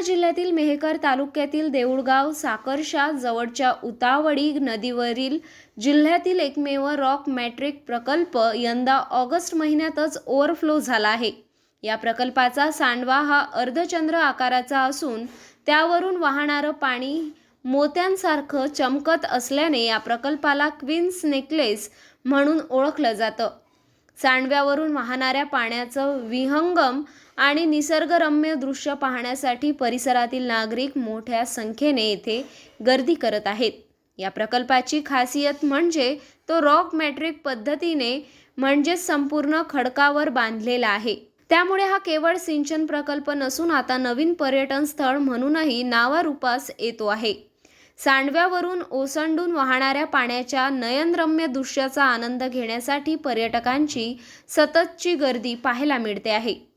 जिल्ह्यातील मेहकर तालुक्यातील देऊळगाव साकरशा जवळच्या उतावडी नदीवरील जिल्ह्यातील एकमेव रॉक मॅट्रिक प्रकल्प यंदा ऑगस्ट महिन्यातच ओव्हरफ्लो झाला आहे. या प्रकल्पाचा सांडवा हा अर्धचंद्र आकाराचा असून त्यावरून वाहणारं पाणी मोत्यांसारखं चमकत असल्याने या प्रकल्पाला क्वीन्स नेकलेस म्हणून ओळखलं जातं. सांडव्यावरून वाहणाऱ्या पाण्याचं विहंगम आणि निसर्गरम्य दृश्य पाहण्यासाठी परिसरातील नागरिक मोठ्या संख्येने येथे गर्दी करत आहेत. या प्रकल्पाची खासियत म्हणजे तो रॉक मॅट्रिक पद्धतीने म्हणजेच संपूर्ण खडकावर बांधलेला आहे. त्यामुळे हा केवळ सिंचन प्रकल्प नसून आता नवीन पर्यटन स्थळ म्हणूनही नावारूपास येतो आहे. सांडव्यावरून ओसंडून वाहणाऱ्या पाण्याच्या नयनरम्य दृश्याचा आनंद घेण्यासाठी पर्यटकांची सततची गर्दी पाहायला मिळते आहे.